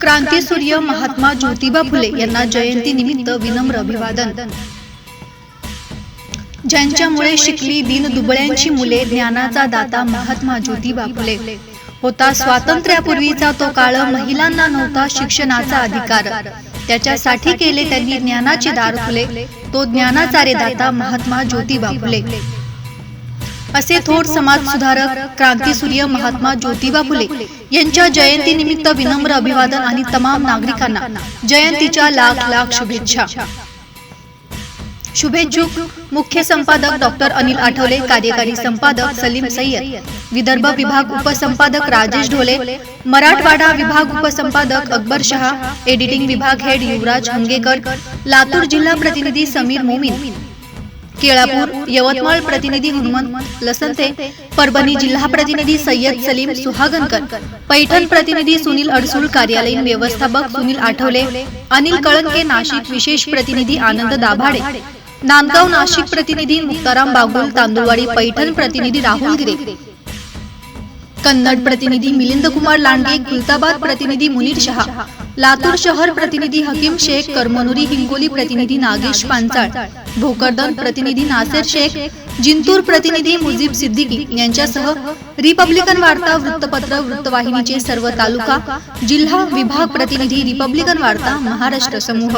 क्रांतीसूर्य महात्मा ज्योतिबा फुले यांना जयंती निमित्त विनम्र अभिवादन. ज्यांच्यामुळे शिकली दिन दुबळ्यांची मुले ज्ञानाचा दाता महात्मा ज्योतिबा फुले. होता स्वातंत्र्यापूर्वीचा तो काळ महिलांना नव्हता शिक्षणाचा अधिकार. त्याच्यासाठी केले त्यांनी ज्ञानाचे दार खुले तो ज्ञानाचा रे दाता महात्मा ज्योतिबा फुले. असे थोर समाज सुधारक क्रांतीसूर्य महात्मा ज्योतिबा फुले यांच्या जयंती निमित्त विनम्र अभिवादन आणि तमाम नागरिकांना जयंतीच्या लाख लाख शुभेच्छा. शुभेच्छुक मुख्य संपादक डॉक्टर अनिल आठवले कार्यकारी संपादक सलीम सय्यद विदर्भ विभाग उपसंपादक राजेश ढोले मराठवाडा विभाग उपसंपादक अकबर शहा एडिटिंग विभाग हेड युवराज हंगेकर लातूर जिल्हा प्रतिनिधी समीर मोमीन. केळापूर यवतमाळ प्रतिनिधी हनुमंत लसंते परभणी जिल्हा प्रतिनिधी सय्यद सलीम सुहागनकर पैठण प्रतिनिधी सुनील अडसूळ कार्यालयीन व्यवस्थापक सुनील आठवले अनिल कळंके नाशिक विशेष प्रतिनिधी आनंद दाभाडे नांदगाव नाशिक प्रतिनिधी मुक्ताराम बागुल तांदुळवाडी पैठण प्रतिनिधी राहुल गिरे कन्नड प्रतिनिधी मिलिंद कुमार लांडगे खुलताबाद प्रतिनिधी मुनीर शहा लातूर शहर प्रतिनिधी हकीम शेख करमनुरी हिंगोली प्रतिनिधी नागेश पांचाळ भोकरदन प्रतिनिधी नासेर शेख जिंतूर प्रतिनिधी मुजीब सिद्दीकी यांच्यासह रिपब्लिकन वार्ता वृत्तपत्र वृत्तवाहिनीचे सर्व तालुका जिल्हा विभाग प्रतिनिधी रिपब्लिकन वार्ता महाराष्ट्र समूह.